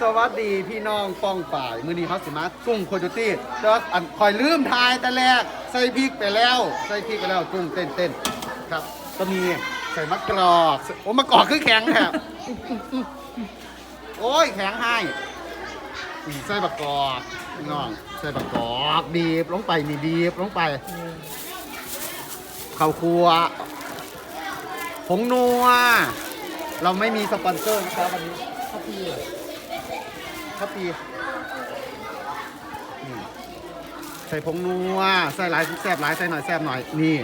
สวัสดีพี่น้องป้องฝ่าย มือนี้เขาสิมากุ้งโคโยตี้แต่ว่าอันคอยลืมทายแต่แรก ใส่พริกไปแล้ว ใส่พริกไปแล้วกุ้งเต้นเต้นๆครับ ก็มีใส่มะกรอกโอ้มะกรอกคือแข็งแถบโอ้ยแข็งให้อืมใส่มะกรอกพี่น้องใส่มะกรอกบีบลงไปมีบีบลงไปข้าวครัวผงนัวเราไม่มีสปอนเซอร์นะครับวันนี้ข้าวปี ข้าปีนี่ใส่ผงนัวใส่หลายแซบหลายใส่หน่อยแซบหน่อยนี่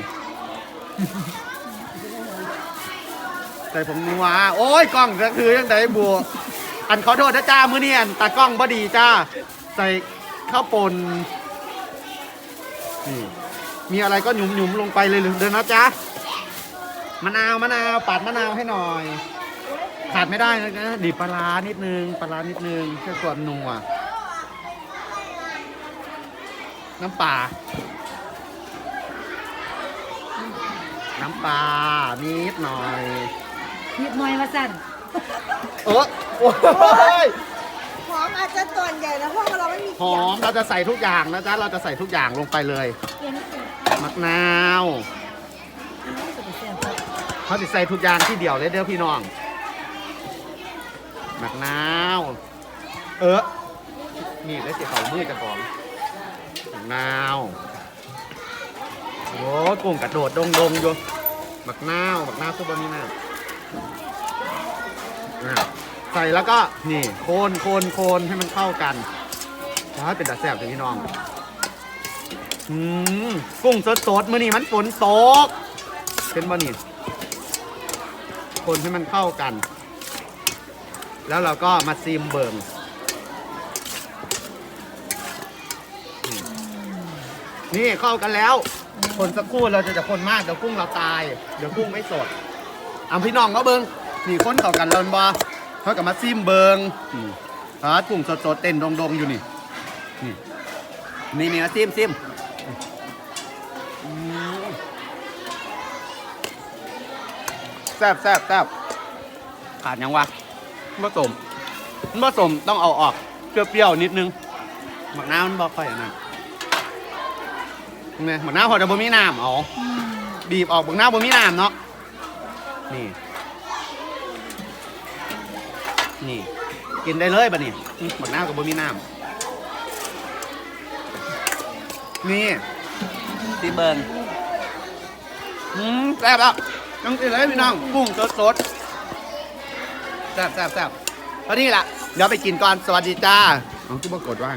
ใส่ผงนัวโอ้ยกล้องก็คือยังไงบัวอันขอโทษนะจ้ามือนี่อันตากล้องบ่ดีจ้า ใส่ข้าวปนนี่มีอะไรก็หยุมหยุมๆลงไปเลยเดินนะจ๊ะมะนาวมะนาวปาดมะนาวให้หน่อย ขาดไม่ได้นะดิบปลาร้านิดนึงปลาร้านิดนึงเพื่อความนัวน้ำปลาน้ำปลานิดหน่อยนิดหน่อยว่าสั่นเออโอ้ยหอมอาจจะส่วนใหญ่นะเพราะว่าเราไม่มีหอมเราจะใส่ทุกอย่างนะจ๊ะเราจะใส่ทุกอย่างลงไปเลยเปลี่ยนเสียงมะนาวสุดเสียงครับเขาจะใส่ทุกอย่างที่เดียวเลยเด้อพี่น้อง มะนาว เออ นี่แล้วเสียเขามือจะของมะนาวโอ้กุ้งกระโดดดงดงๆอยู่มะนาวมะนาวคือบะมีน้ำอะใส่แล้วก็นี่โคนโคนโคนให้มันเข้ากันถ้าเป็นตาแซ่บเลยพี่น้องอืมกุ้งสดสดๆมื้อนี้มันฝนตกเป็นบะนี่คนให้มันเข้ากัน แล้วเราก็มาซีมเบิงอืมนี่เข้ากันแล้ว คนสักครู่เราจะจะคนมากเดี๋ยวกุ้งเราตาย เดี๋ยวกุ้งไม่สดเอาพี่น้องเขาเบิงนี่คนเข้ากันแล้วบ่เขากับมาซีมเบิงอืมอ่ากุ้งสดๆเต้นดงๆอยู่นี่ นี่นี่นี่นะซิมซิมอืมแซบแซบแซบขาดยังวะ ผสมผสมต้องเอาออกเปรี้ยวๆนิดนึงหมักน้ำมันบอกค่อยอันนั้นเนี่ยหมักน้ำพอจะบ่มีน้ำเอาบีบออกหมักน้ำบ่มีน้ำเนาะนี่นี่ กินได้เลยบะนี่หมักน้ำกับบ่มีน้ำนี่ซีเบิร์นอืมแซ่บแล้วต้องกินเลยพี่น้องกุ้งสดสดๆ แซ่บแซ่บแซ่บเท่านี้แหละเดี๋ยวไปกินก่อนสวัสดีจ้าเอาที่ปรากดว่า